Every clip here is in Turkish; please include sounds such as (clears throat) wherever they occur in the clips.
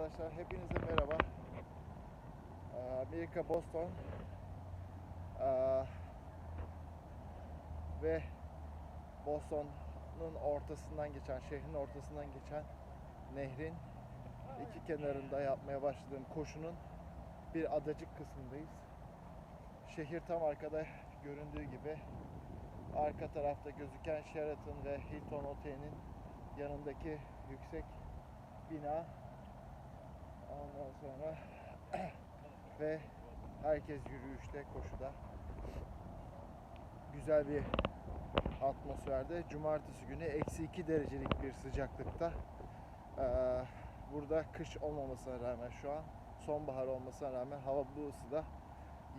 arkadaşlar. Hepinize merhaba. Ee, Amerika Boston Ee, ve Boston'un ortasından geçen, şehrin ortasından geçen nehrin iki kenarında yapmaya başladığım koşunun bir adacık kısmındayız. Şehir tam arkada göründüğü gibi arka tarafta gözüken Sheraton ve Hilton Oteli'nin yanındaki yüksek bina sonra (clears throat) ve herkes yürüyüşte koşuda güzel bir atmosferde. Cumartesi günü eksi 2 derecelik bir sıcaklıkta Ee, burada kış olmamasına rağmen şu an sonbahar olmasına rağmen hava bu ısıda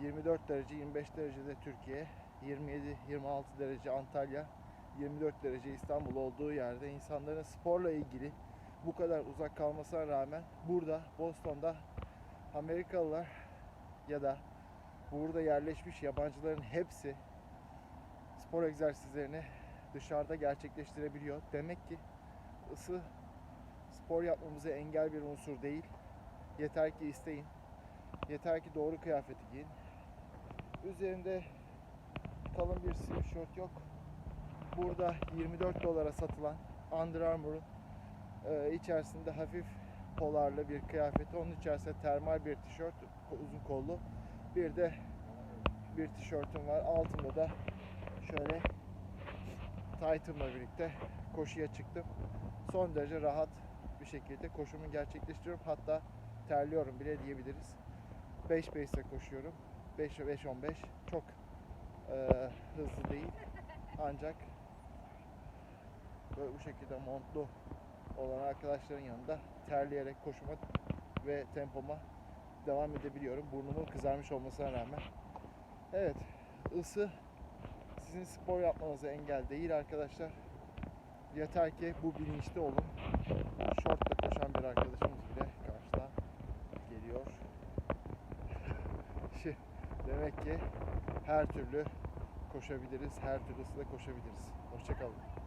24 derece 25 derecede Türkiye 27-26 derece Antalya 24 derece İstanbul olduğu yerde insanların sporla ilgili bu kadar uzak kalmasına rağmen burada Boston'da Amerikalılar ya da burada yerleşmiş yabancıların hepsi spor egzersizlerini dışarıda gerçekleştirebiliyor. Demek ki ısı spor yapmamıza engel bir unsur değil. Yeter ki isteyin. Yeter ki doğru kıyafeti giyin. Üzerinde kalın bir sweatshirt yok. Burada 24 dolara satılan Under Armour'un e, içerisinde hafif polarlı bir kıyafeti. Onun içerisinde termal bir tişört, uzun kollu. Bir de bir tişörtüm var. Altında da şöyle tight'ımla birlikte koşuya çıktım. Son derece rahat bir şekilde koşumu gerçekleştiriyorum. Hatta terliyorum bile diyebiliriz. 5 pace'e koşuyorum. 5 5 15 çok e, hızlı değil. Ancak böyle bu şekilde montlu olan arkadaşların yanında terleyerek koşuma ve tempoma devam edebiliyorum. Burnumun kızarmış olmasına rağmen. Evet, ısı sizin spor yapmanıza engel değil arkadaşlar. Yeter ki bu bilinçli olun. Şortla koşan bir arkadaşımız bile karşıdan geliyor. (laughs) Şey, Demek ki her türlü koşabiliriz, her türlü ısıda koşabiliriz. Hoşçakalın.